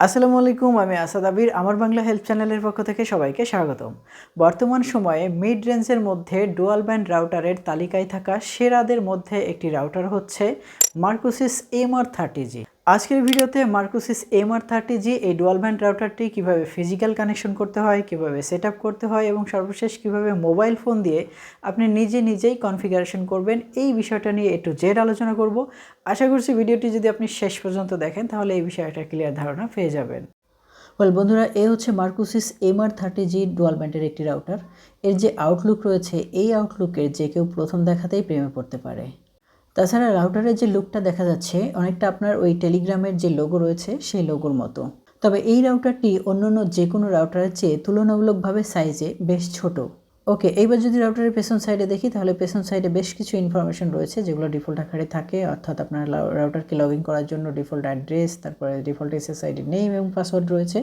আসসালামু আলাইকুম, আমি আসাদ আবির। আমার বাংলা হেলথ চ্যানেলের পক্ষ থেকে সবাইকে স্বাগতম। বর্তমান সময়ে মিড রেঞ্জের মধ্যে ডুয়াল ব্যান্ড রাউটারের তালিকায় থাকা সেরাদের মধ্যে একটি রাউটার হচ্ছে মার্কুসিস এম আর থার্টি জি আজকের ভিডিওতে মার্কুসিস এম আর থার্টি জি এই ডুয়াল ব্যান্ড রাউটারটি কীভাবে ফিজিক্যাল কানেকশন করতে হয়, কীভাবে সেট করতে হয় এবং সর্বশেষ কীভাবে মোবাইল ফোন দিয়ে আপনি নিজে নিজেই কনফিগারেশন করবেন, এই বিষয়টা নিয়ে একটু জেড আলোচনা করব। আশা করছি ভিডিওটি যদি আপনি শেষ পর্যন্ত দেখেন, তাহলে এই বিষয়ে একটা ক্লিয়ার ধারণা পেয়ে যাবেন। ওয়েল বন্ধুরা, এ হচ্ছে Mercusys M R thirty G dual ব্যান্ডের একটি রাউটার এর যে আউটলুক রয়েছে, এই আউটলুকের যে কেউ প্রথম দেখাতেই প্রেমে পড়তে পারে। তাছাড়া রাউটারের যে লুকটা দেখা যাচ্ছে, অনেকটা আপনার ওই টেলিগ্রামের যে লোগো রয়েছে, সেই লোগোর মতো। তবে এই রাউটারটি অন্যান্য যে কোনো রাউটারের চেয়ে তুলনামূলকভাবে সাইজে বেশ ছোট। ওকে, এইবার যদি রাউটারের পেছন সাইডে দেখি, তাহলে পেছন সাইডে বেশ কিছু ইনফরমেশন রয়েছে, যেগুলো ডিফল্ট আকারে থাকে। অর্থাৎ আপনার রাউটারকে লগ ইন করার জন্য ডিফল্ট অ্যাড্রেস তারপরে ডিফল্ট এসএসআইডি নেম এবং পাসওয়ার্ড রয়েছে,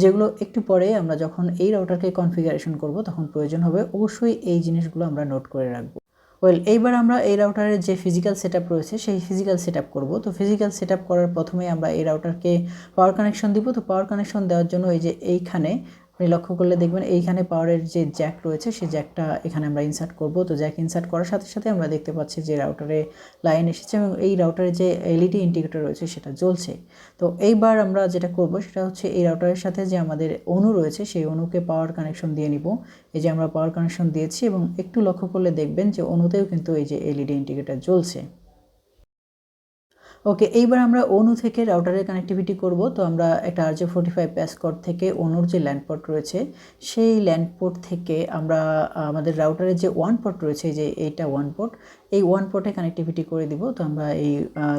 যেগুলো একটু পরে আমরা যখন এই রাউটারকে কনফিগারেশন করব, তখন প্রয়োজন হবে অবশ্যই এই জিনিসগুলো আমরা নোট করে রাখব। ওয়েল এইবার আমরা এই রাউটারের যে ফিজিক্যাল সেট রয়েছে, সেই ফিজিক্যাল সেট আপ করব। তো ফিজিক্যাল সেট করার প্রথমেই আমরা এই রাউটারকে পাওয়ার কানেকশন দিব। তো পাওয়ার কানেকশন দেওয়ার জন্য এই যে এইখানে আপনি লক্ষ্য করলে দেখবেন এইখানে পাওয়ারের যে জ্যাক রয়েছে, সেই জ্যাকটা এখানে আমরা ইনসার্ট করব। তো জ্যাক ইনসার্ট করার সাথে সাথে আমরা দেখতে পাচ্ছি যে রাউটারে লাইন এসেছে এবং এই রাউটারে যে এলইডি ইন্ডিকেটর রয়েছে, সেটা জ্বলছে। তো এইবার আমরা যেটা করব, সেটা হচ্ছে এই রাউটারের সাথে যে আমাদের অনু রয়েছে, সেই অনুকে পাওয়ার কানেকশন দিয়ে নিব। এই যে আমরা পাওয়ার কানেকশন দিয়েছি এবং একটু লক্ষ্য করলে দেখবেন যে অনুতেও কিন্তু এই যে এলইডি ইন্ডিকেটর জ্বলছে। ওকে এইবার আমরা অনু থেকে রাউটারের কানেক্টিভিটি করব। তো আমরা একটা R J forty five passcode থেকে অনুর যে ল্যান্ডপোর্ট রয়েছে, সেই ল্যান্ডপোর্ট থেকে আমরা আমাদের রাউটারের যে ওয়ান পোর্ট রয়েছে, যে এইটা ওয়ান পোর্ট এই ওয়ান পোর্টে কানেক্টিভিটি করে দিব। তো আমরা এই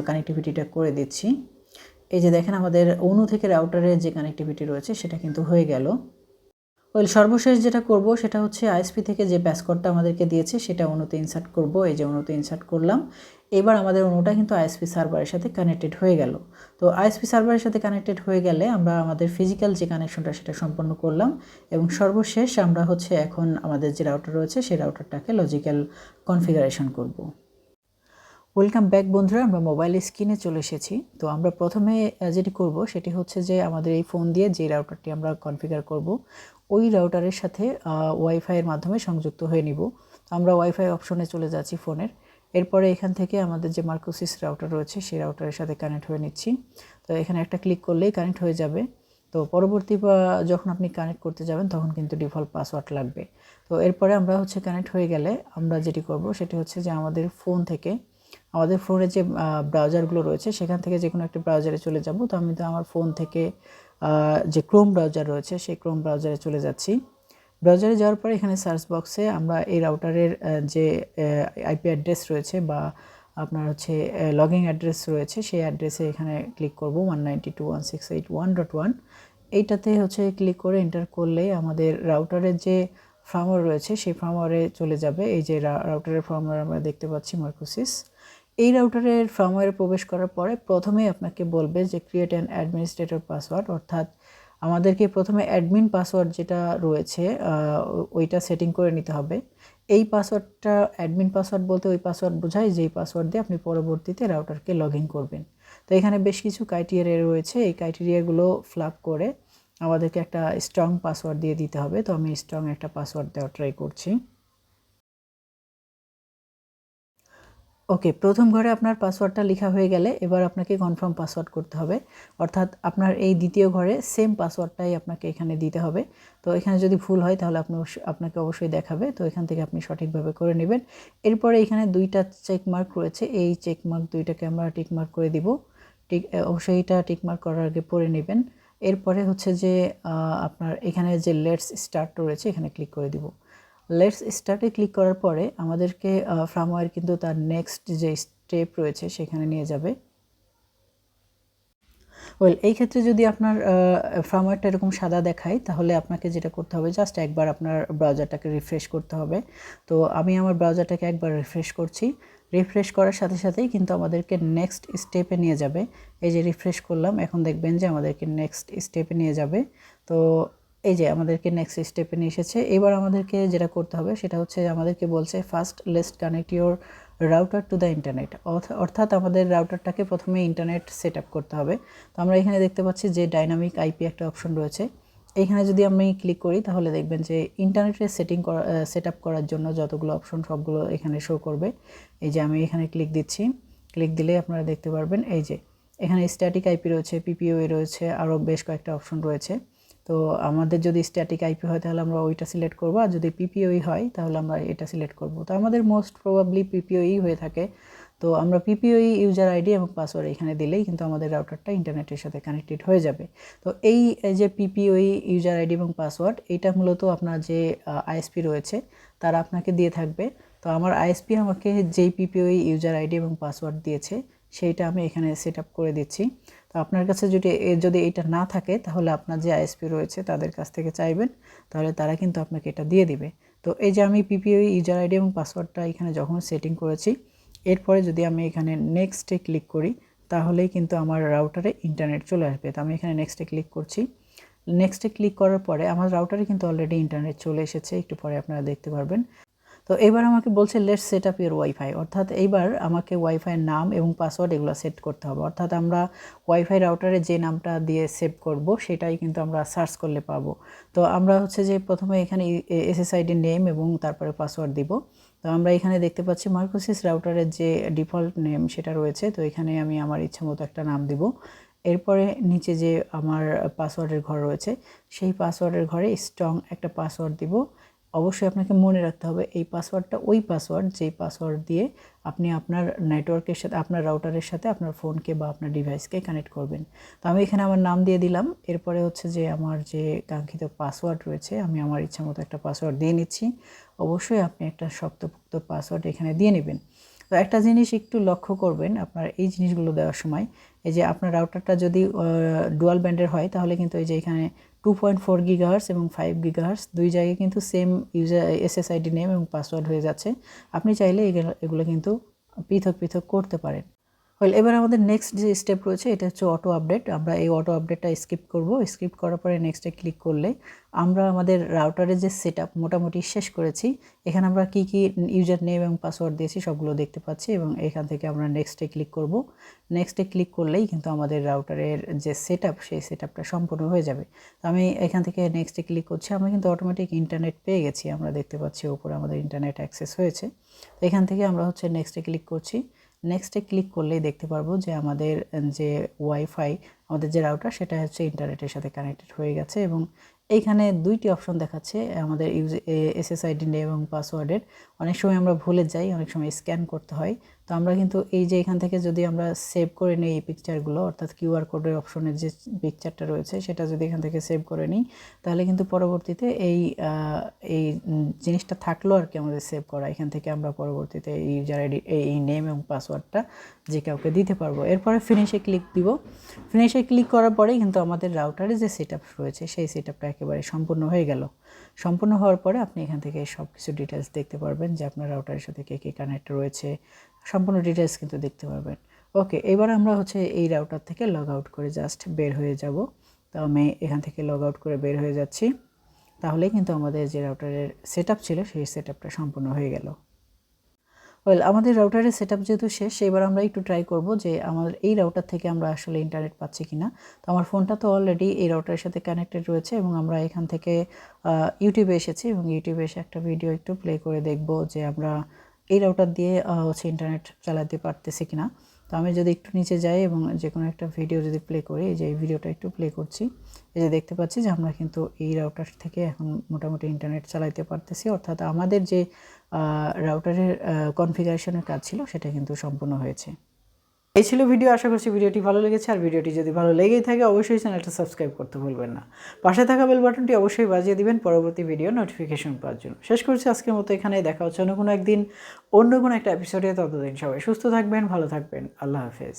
কানেক্টিভিটিটা করে দিচ্ছি। এই যে দেখেন, আমাদের অনু থেকে রাউটারের যে কানেক্টিভিটি রয়েছে, সেটা কিন্তু হয়ে গেল। ওয়েল, সর্বশেষ যেটা করব সেটা হচ্ছে আইএসপি থেকে যে প্যাসকোডটা আমাদেরকে দিয়েছে সেটা অনুতে ইনসার্ট করব। এই যে অনুতে ইনসার্ট করলাম। এবার আমাদের অনুটা কিন্তু আইএসপি সার্ভারের সাথে কানেক্টেড হয়ে গেল। তো আইএসপি সার্ভারের সাথে কানেক্টেড হয়ে গেলে আমরা আমাদের ফিজিক্যাল যে কানেকশনটা সেটা সম্পন্ন করলাম এবং সর্বশেষ আমরা হচ্ছে এখন আমাদের যে রাউটার রয়েছে সেই রাউটারটাকে লজিক্যাল কনফিগারেশন করব। ওয়েলকাম ব্যাক বন্ধুরা, আমরা মোবাইল স্ক্রিনে চলে এসেছি। তো আমরা প্রথমে যেটি করব সেটি হচ্ছে যে আমাদের এই ফোন দিয়ে যে রাউটারটি আমরা কনফিগার করব ওই রাউটারের সাথে ওয়াইফাইয়ের মাধ্যমে সংযুক্ত হয়ে নিব। আমরা ওয়াইফাই অপশনে চলে যাচ্ছি ফোনের। এরপরে এখান থেকে আমাদের যে মার্কোসিস রাউটার রয়েছে, সেই রাউটারের সাথে কানেক্ট হয়ে নিচ্ছি। তো এখানে একটা ক্লিক করলেই কানেক্ট হয়ে যাবে। তো পরবর্তী যখন আপনি কানেক্ট করতে যাবেন, তখন কিন্তু ডিফল্ট পাসওয়ার্ড লাগবে। তো এরপরে আমরা হচ্ছে কানেক্ট হয়ে গেলে আমরা যেটি করব, সেটি হচ্ছে যে আমাদের ফোন থেকে, আমাদের ফোনের যে ব্রাউজারগুলো রয়েছে, সেখান থেকে যে কোনো একটা ব্রাউজারে চলে যাব। তো আমি তো আমার ফোন থেকে যে ক্রোম ব্রাউজার রয়েছে, সেই ক্রোম ব্রাউজারে চলে যাচ্ছি। ব্রাউজারে যাওয়ার পরে এখানে সার্চ বক্সে আমরা এই রাউটারের যে আইপি অ্যাড্রেস রয়েছে বা আপনার হচ্ছে লগিং অ্যাড্রেস রয়েছে, সেই অ্যাড্রেসে এখানে ক্লিক করব one ninety two one six eight one dot one এইটাতে হচ্ছে ক্লিক করে এন্টার করলেই আমাদের রাউটারের যে ফ্রামওয়ার রয়েছে, সেই ফ্রামওয়ারে চলে যাবে। এই যে রাউটারের ফ্রামওয়ার আমরা দেখতে পাচ্ছি মার্কোসিস এই রাউটারের ফার্মওয়্যারে প্রবেশ করার পরে প্রথমেই আপনাকে বলবে যে ক্রিয়েট অ্যান অ্যাডমিনিস্ট্রেটর পাসওয়ার্ড অর্থাৎ আমাদেরকে প্রথমে অ্যাডমিন পাসওয়ার্ড যেটা রয়েছে ওইটা সেটিং করে নিতে হবে। এই পাসওয়ার্ডটা অ্যাডমিন পাসওয়ার্ড বলতে ওই পাসওয়ার্ড বোঝায় যেই পাসওয়ার্ড দিয়ে আপনি পরবর্তীতে রাউটারকে লগ ইন করবেন। তো এখানে বেশ কিছু ক্রাইটেরিয়া রয়েছে, এই ক্রাইটেরিয়াগুলো ফ্লাপ করে আমাদেরকে একটা স্ট্রং পাসওয়ার্ড দিয়ে দিতে হবে। তো আমি স্ট্রং একটা পাসওয়ার্ড দেওয়া ট্রাই করছি। ওকে, প্রথম ঘরে আপনার পাসওয়ার্ডটা লেখা হয়ে গেলে এবার আপনাকে কনফার্ম পাসওয়ার্ড করতে হবে। অর্থাৎ আপনার এই দ্বিতীয় ঘরে সেম পাসওয়ার্ডটাই আপনাকে এখানে দিতে হবে। তো এখানে যদি ভুল হয় তাহলে আপনি আপনাকে অবশ্যই দেখাবে। তো এখান থেকে আপনি সঠিকভাবে করে নেবেন। এরপরে এখানে দুইটা চেকমার্ক রয়েছে। এই চেকমার্ক দুইটাকে আমরা টিকমার্ক করে দিব। টিক অবশ্যই এটা টিকমার্ক করার আগে পরে নেবেন। এরপরে হচ্ছে যে আপনার এখানে যে লেটস স্টার্ট রয়েছে, এখানে ক্লিক করে দিব। লেটস স্টার্টে ক্লিক করার পরে আমাদেরকে ফ্রামওয়্যার কিন্তু তার নেক্সট যে স্টেপ রয়েছে সেখানে নিয়ে যাবে। ওয়েল এই ক্ষেত্রে যদি আপনার ফ্রামওয়্যারটা এরকম সাদা দেখায়, তাহলে আপনাকে যেটা করতে হবে জাস্ট একবার আপনার ব্রাউজারটাকে রিফ্রেশ করতে হবে। তো আমি আমার ব্রাউজারটাকে একবার রিফ্রেশ করছি। রিফ্রেশ করার সাথে সাথেই কিন্তু আমাদেরকে নেক্সট স্টেপে নিয়ে যাবে। এই যে রিফ্রেশ করলাম, এখন দেখবেন যে আমাদেরকে নেক্সট স্টেপে নিয়ে যাবে। তো এই যে আমাদেরকে নেক্সট স্টেপে নিয়ে এসেছে। এবার আমাদেরকে যেটা করতে হবে, সেটা হচ্ছে আমাদেরকে বলছে first least connect your router to the internet অর্থাৎ আমাদের রাউটারটাকে প্রথমে ইন্টারনেট সেট করতে হবে। তো আমরা এখানে দেখতে পাচ্ছি যে ডাইনামিক আইপি একটা অপশন রয়েছে। এইখানে যদি আমি ক্লিক করি, তাহলে দেখবেন যে ইন্টারনেটের সেটিং করা সেট করার জন্য যতগুলো অপশন সবগুলো এখানে শো করবে। এই যে আমি এখানে ক্লিক দিচ্ছি। ক্লিক দিলে আপনারা দেখতে পারবেন, এই যে এখানে স্ট্যাটিক আইপি রয়েছে পিপিওএ রয়েছে আরও বেশ কয়েকটা অপশন রয়েছে। তো আমাদের যদি স্ট্যাটিক আইপি হয় তাহলে আমরা ওইটা সিলেক্ট করব, আর যদি পিপিওই হয় তাহলে আমরা এটা সিলেক্ট করব। তো আমাদের মোস্ট প্রবাবলি পিপিওই হয়ে থাকে। তো আমরা পিপিওই ইউজার আইডি এবং পাসওয়ার্ড এখানে দিলেই কিন্তু আমাদের রাউটারটা ইন্টারনেটের সাথে কানেক্টেড হয়ে যাবে। তো এই যে পিপিওই ইউজার আইডি এবং পাসওয়ার্ড এটা মূলত আপনার যে আইএসপি রয়েছে, তারা আপনাকে দিয়ে থাকবে। তো আমার আইএসপি আমাকে যেই পিপিওই ইউজার আইডি এবং পাসওয়ার্ড দিয়েছে সেইটা আমি এখানে সেট আপ করে দিচ্ছি। তো আপনার কাছে যদি যদি এটা না থাকে, তাহলে আপনার যে আইএসপি রয়েছে তাদের কাছ থেকে চাইবেন, তাহলে তারা কিন্তু আপনাকে এটা দিয়ে দিবে। তো এই যে আমি পিপিওই ইউজার আইডি এবং পাসওয়ার্ডটা এখানে যখন সেটিং করেছি, এরপরে যদি আমি এখানে নেক্সটে ক্লিক করি, তাহলেই কিন্তু আমার রাউটারে ইন্টারনেট চলে আসবে। তো আমি এখানে নেক্সটে ক্লিক করছি। নেক্সটে ক্লিক করার পরে আমার রাউটারে কিন্তু অলরেডি ইন্টারনেট চলে এসেছে। একটু পরে আপনারা দেখতে পারবেন। তো এবার আমাকে বলছে let's set up your wifi অর্থাৎ এইবার আমাকে ওয়াইফাইয়ের নাম এবং পাসওয়ার্ড এগুলো সেট করতে হবে। অর্থাৎ আমরা ওয়াইফাই রাউটারে যে নামটা দিয়ে সেভ করব, সেটাই কিন্তু আমরা সার্চ করলে পাবো। তো আমরা হচ্ছে যে প্রথমে এখানে এসএসআইডি নেম এবং তারপরে পাসওয়ার্ড দিব। তো আমরা এখানে দেখতে পাচ্ছি মার্কোসিস রাউটারের যে ডিফল্ট নেম সেটা রয়েছে। তো এখানে আমি আমার ইচ্ছা মতো একটা নাম দিব। এরপরে নিচে যে আমার পাসওয়ার্ডের ঘর রয়েছে, সেই পাসওয়ার্ডের ঘরে স্ট্রং একটা পাসওয়ার্ড দিব। অবশ্যই আপনাকে মনে রাখতে হবে, এই পাসওয়ার্ডটা ওই পাসওয়ার্ড, যেই পাসওয়ার্ড দিয়ে আপনি আপনার নেটওয়ার্কের সাথে, আপনার রাউটারের সাথে আপনার ফোনকে বা আপনার ডিভাইসকে কানেক্ট করবেন। তো আমি এখানে আমার নাম দিয়ে দিলাম। এরপরে হচ্ছে যে আমার যে কাঙ্ক্ষিত পাসওয়ার্ড রয়েছে, আমি আমার ইচ্ছা মতো একটা পাসওয়ার্ড দিয়ে নিচ্ছি। অবশ্যই আপনি একটা শক্তপোক্ত পাসওয়ার্ড এখানে দিয়ে নেবেন। তো একটা জিনিস একটু লক্ষ্য করবেন, আপনার এই জিনিসগুলো দেওয়ার সময়, এই যে আপনার রাউটারটা যদি ডুয়াল ব্যান্ডের হয়, তাহলে কিন্তু এই যে এখানে টু পয়েন্ট ফোর গিগাহার্স এবং ফাইভ গিগাহার্স দুই জায়গায় কিন্তু সেম ইউজার এসএসআইডি নেম এবং পাসওয়ার্ড হয়ে যাচ্ছে। আপনি চাইলে এগুলো কিন্তু পৃথক পৃথক করতে পারেন। ওয়েল এবার আমাদের নেক্সট যে স্টেপ রয়েছে, এটা হচ্ছে অটো আপডেট আমরা এই অটো আপডেটটা স্কিপ করব। স্কিপ করার পরে নেক্সটে ক্লিক করলে আমরা আমাদের রাউটারের যে সেট মোটামুটি শেষ করেছি। এখানে আমরা কি কি ইউজার নেম এবং পাসওয়ার্ড দিয়েছি সবগুলো দেখতে পাচ্ছি এবং এখান থেকে আমরা নেক্সটে ক্লিক করব। নেক্সটে ক্লিক করলেই কিন্তু আমাদের রাউটারের যে সেট সেই সেট সম্পূর্ণ হয়ে যাবে। তো আমি এখান থেকে নেক্সটে ক্লিক করছি। আমরা কিন্তু অটোমেটিক ইন্টারনেট পেয়ে গেছি। আমরা দেখতে পাচ্ছি ওপরে আমাদের ইন্টারনেট অ্যাক্সেস হয়েছে। তো এখান থেকে আমরা হচ্ছে নেক্সটে ক্লিক করছি। নেক্সটে ক্লিক করলেই দেখতে পারব যে আমাদের, যে ওয়াইফাই আমাদের যে রাউটার সেটা হচ্ছে ইন্টারনেটের সাথে কানেক্টেড হয়ে গেছে এবং এইখানে দুইটি অপশন দেখাচ্ছে, আমাদের ইউজ এসএসআইডি এবং পাসওয়ার্ডের অনেক সময় আমরা ভুলে যাই, অনেক সময় স্ক্যান করতে হয়। আমরা কিন্তু এই যে এখান থেকে যদি আমরা সেভ করে নিই এই পিকচারগুলো অর্থাৎ কিউআর কোডের অপশনের যে পিকচারটা রয়েছে, সেটা যদি এখান থেকে সেভ করে নিই, তাহলে কিন্তু পরবর্তীতে এই এই জিনিসটা থাকল আর কি আমাদের সেভ করা। এখান থেকে আমরা পরবর্তীতে এই ইউজার আইডি এই নেম এবং পাসওয়ার্ডটা যে কাউকে দিতে পারব। এরপরে ফিনিশে ক্লিক দিব। ফিনিশে ক্লিক করার পরেই কিন্তু আমাদের রাউটারে যে সেট রয়েছে, সেই সেট আপটা একেবারে সম্পূর্ণ হয়ে গেল। সম্পূর্ণ হওয়ার পরে আপনি এখান থেকে সব কিছু ডিটেলস দেখতে পারবেন যে আপনার রাউটারের সাথে কে কে কানেক্ট রয়েছে সম্পূর্ণ ডিটেলস কিন্তু দেখতে পারবেন। ওকে এবার আমরা হচ্ছে এই রাউটার থেকে লগ আউট করে জাস্ট বের হয়ে যাব। তো আমি এখান থেকে লগ আউট করে বের হয়ে যাচ্ছি। তাহলেই কিন্তু আমাদের যে রাউটারের সেট ছিল, সেই সেট সম্পূর্ণ হয়ে গেল। ওয়েল আমাদের রাউটারের সেট আপ যেহেতু শেষ, এবার আমরা একটু ট্রাই করব যে আমাদের এই রাউটার থেকে আমরা আসলে ইন্টারনেট পাচ্ছি কি না তো আমার ফোনটা তো অলরেডি এই রাউটারের সাথে কানেক্টেড রয়েছে এবং আমরা এখান থেকে ইউটিউবে এসেছি এবং ইউটিউবে এসে একটা ভিডিও একটু প্লে করে দেখব যে আমরা এই রাউটার দিয়ে হচ্ছে ইন্টারনেট চালাতে পারতেছি কিনা। তো আমি যদি একটু নিচে যাই এবং যে কোনো একটা ভিডিও যদি প্লে করি, এই যে এই ভিডিওটা একটু প্লে করছি, এই যে দেখতে পাচ্ছি যে আমরা কিন্তু এই রাউটার থেকে এখন মোটামুটি ইন্টারনেট চালাইতে পারতেছি। অর্থাৎ আমাদের যে রাউটারের কনফিগারেশনের কাজ ছিল, সেটা কিন্তু সম্পূর্ণ হয়েছে। এই ছিল ভিডিও, আশা করছি ভিডিওটি ভালো লেগেছে। আর ভিডিওটি যদি ভালো লেগেই থাকে, অবশ্যই চ্যানেলটা সাবস্ক্রাইব করতে ভুলবেন না। পাশে থাকা বেল বাটনটি অবশ্যই বাজিয়ে দিবেন পরবর্তী ভিডিও নোটিফিকেশন পাওয়ার জন্য। শেষ করছি আজকের মতো এখানে দেখা হচ্ছে অন্য কোনো একদিন, অন্য কোনো একটা এপিসোডে ততদিন সবাই সুস্থ থাকবেন, ভালো থাকবেন। আল্লাহ হাফেজ।